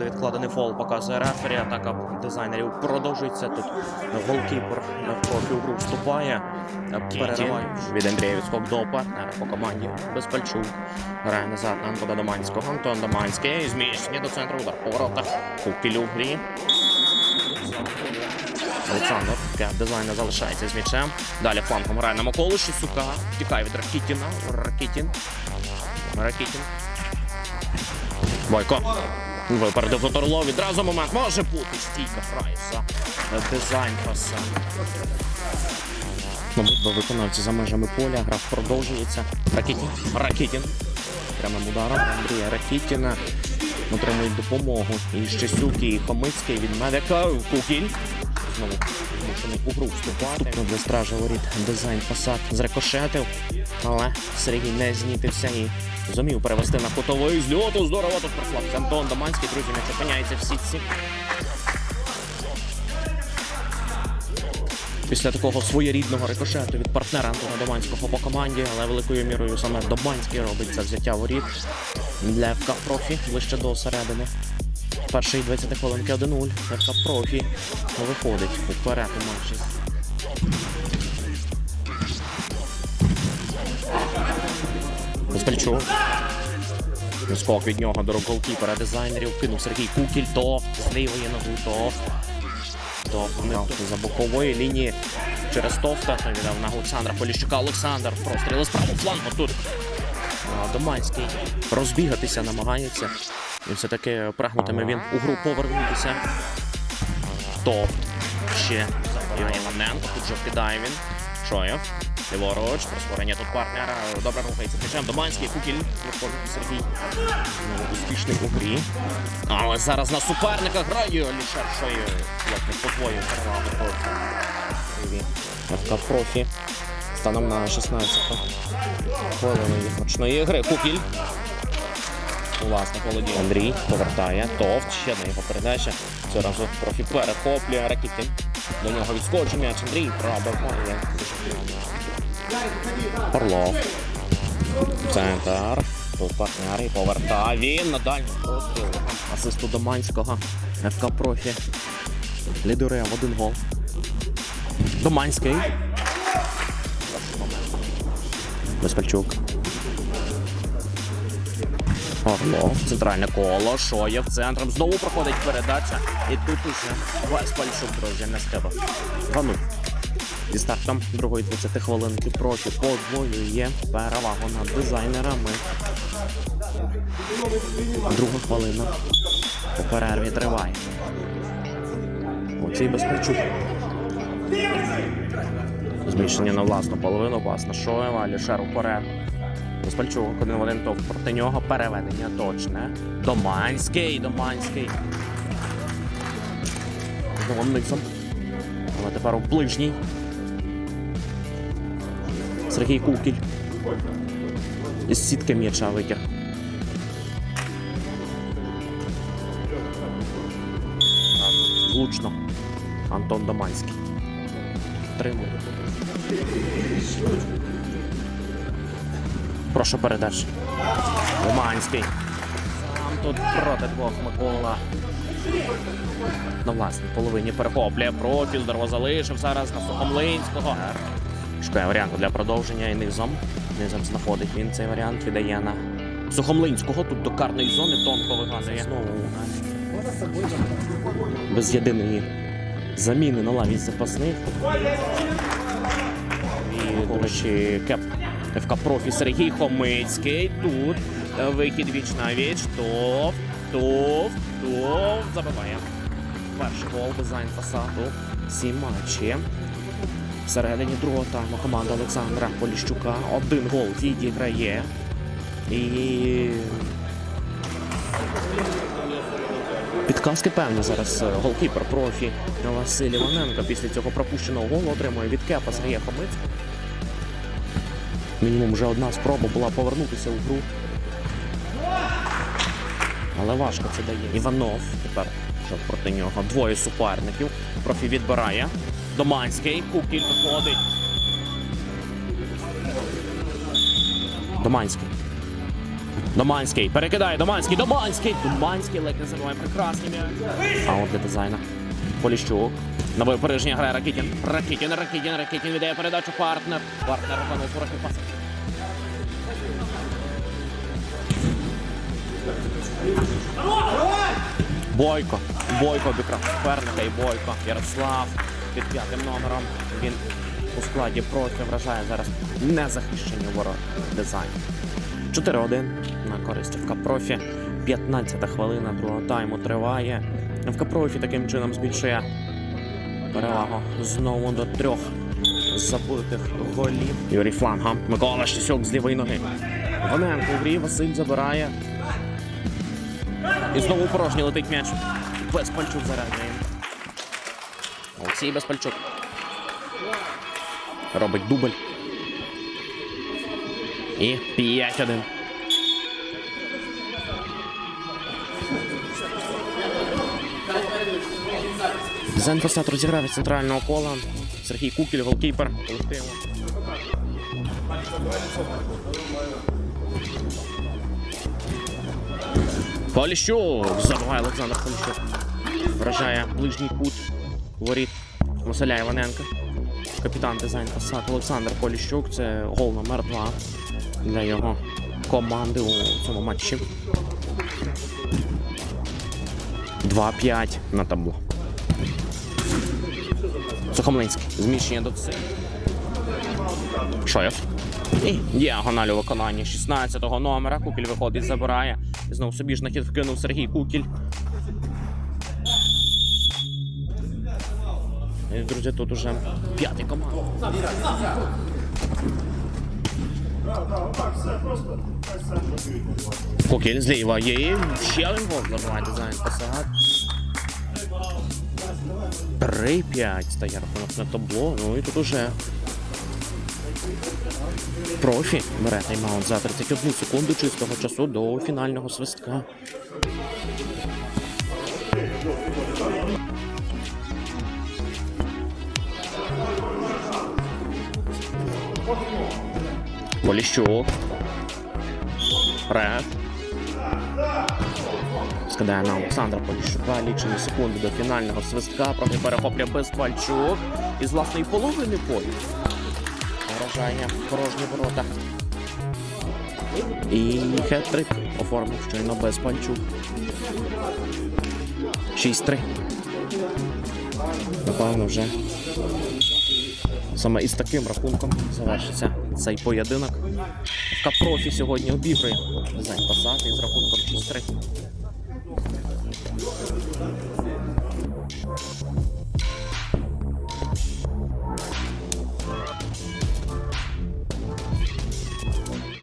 буде відкладений фол, показує рефері. Атака дизайнерів продовжується. Тут голкіпер у гру вступає. Перериває від Андрія відскок до партнера по команді. Безпальчук. Грає назад на Антона Доманського. Антон Доманський. Зміщення до центру удар по воротах. Кукіль у грі. Олександр Кеп дизайнер залишається з м'ячем. Далі флангом грає на Миколиші. Сука. Тікає від Ракітіна. Ракітін. Ракітін. Бойко. Випередив тут. Відразу момент. Може бути. Стійка Фрайса. Дизайн паса. Обидва виконавці за межами поля. Гра продовжується. Ракітін. Ракітін. Прямим ударом Андрія Ракітіна. Отримують допомогу. І Щасюк, і Хомицький від медика. Кукіль. Знову змушений у гру вступати. Для стража воріт дизайн фасад зрекошетив. Але Сергій не знітився і зумів перевести на кутовий з льоту. Здорово тут прославився Антон Доманський. Друзі, м'яч опиняється в сітці. Після такого своєрідного рикошету від партнера Антона Доманського по команді, але великою мірою саме Доманський робить це взяття воріт для ФК Профі ближче до середини. Перший 20 хвилинки 1-0. ФК Профі виходить уперед у матчі. Москальчук. Скок від нього до голкіпера дизайнерів. Кинув Сергій Кукіль до з лівої ноги то за бокової лінії через Товта віддав на Олександра Поліщука. Олександр простріли з правого флангу тут. Доманський розбігатися намагається. І все-таки прагнутиме він у гру повернутися. То ще Іваненко. Тут же вкидає він. Шоєв. Ліворуч, прискорення тут партнера. Добре рухається плечем. Доманський, Кукіль. Виходить Сергій. Ну, Успішний у грі. Але зараз на суперника грає Лішер Шоєв. Як не подвоїв перевагу. ФК профі. Станом на 16 хвилину ігрочної гри. Кукіль. Власне, володіє. Андрій повертає. Товт. Ще одна його передача. Цього разу профі перехоплює Ракітін. До нього відскочив м'яч Андрій. Пробив. Орлов. Центр. Тут партнер і повертає. Він на дальню простріл. Асисту Доманського. ФК профі. Лідирує в один гол. Доманський. Безпальчук. Орлов. Центральне коло. Шоєв центром. Знову проходить передача. І тут уже Безпальчук, друзі, не скиба. Ганув. Зі стартом другої 20 хвилинки профі подвоює перевагу над дизайнерами. Друга хвилина по перерві триває. Оцій Безпальчук. Зміщення на власну половину, пас на Шоєва, Лішер уперед. Безпальчук один в тов проти нього. Переведення точне. Доманський, Доманський. Знову. Але тепер у ближній. Сергій Кукіль. Із сітки м'яча витяг. Влучно. Антон Доманський. Тримує. Прошу передач. Доманський. Сам тут проти двох Микола. На власній половині перехоплює профіль, здорово залишив зараз на Сухомлинського. Шукає варіант для продовження і низом. Низом знаходить він цей варіант, віддає на Сухомлинського. Тут до карної зони тонко вигадує. Знову без єдиної заміни на лаві запасних. І, до речі, кеп ФК Профі Сергій Хомицький. Тут е, вихід віч на віч. Тов, тов, тов. Забиває. Перший гол дизайн фасаду. Сім матчі. Всередині другого тайму команда Олександра Поліщука. Один гол відіграє. І. Підказки певні зараз е, голкіпер профі Василь Іваненко після цього пропущеного голу отримує від кепа Сергія Хомицького. Мінімум вже одна спроба була повернутися у гру. Але важко це дає. Іванов тепер що проти нього. Двоє суперників. Профі відбирає. Доманський. Кукіль виходить. Доманський. Доманський перекидає Доманський, Доманський, Доманський ледь не забуває прекрасний м'яч. Аут для дизайна. Поліщук. На випередження грає Ракітін. Ракітін, Ракітін, Ракітін віддає передачу партнер. Партнер виконує трохи пас. Бойко. Бойко обікрав суперника і Бойко. Ярослав під п'ятим номером. Він у складі проти вражає зараз незахищені ворот дизайн. 4-1 на користь ФК Профі. 15 хвилина другого тайму триває. ФК Профі таким чином збільшує перевагу знову до трьох забитих голів. Юрій Фланга. Микола Штисюк з лівої ноги. Гоненко в грі. Василь забирає. І знову порожній летить м'яч. Безпальчук заряджає. Олексій Безпальчук. Робить дубль. І 5-1. Зенфосет розіграв від центрального кола. Сергій Кукіль, голкіпер. Поліщук! Забуває Олександр Поліщук. Вражає ближній кут воріт Василя Іваненка. Капітан дизайн посад Олександр Поліщук. Це гол номер 2 для його команди у цьому матчі. 2-5 на табло. Сухомлинський. Зміщення до цим. Шоєв. І діагональ у виконанні 16-го номера. Кукіль виходить, забирає. Знову собі ж на хід вкинув Сергій Кукіль. І, друзі, тут уже п'ятий команд. Кукіль зліва є. Ще один гол забиває дизайн посад. 3-5 стає рахунок на табло. Ну і тут уже профі бере тайм-аут за 31 секунду чистого часу до фінального свистка. Поліщук. Реф. Скидає на Олександра Поліщука. Лічені секунди до фінального свистка. Проти перехоплює Безпальчук. Із власної половини полі. Вражання порожні ворота. І хет-трик оформив щойно Безпальчук. 6-3. Напевно, вже саме із таким рахунком завершиться цей поєдинок. ФК Профі сьогодні обігрує дизайн посад із рахунком 6-3. Thank you.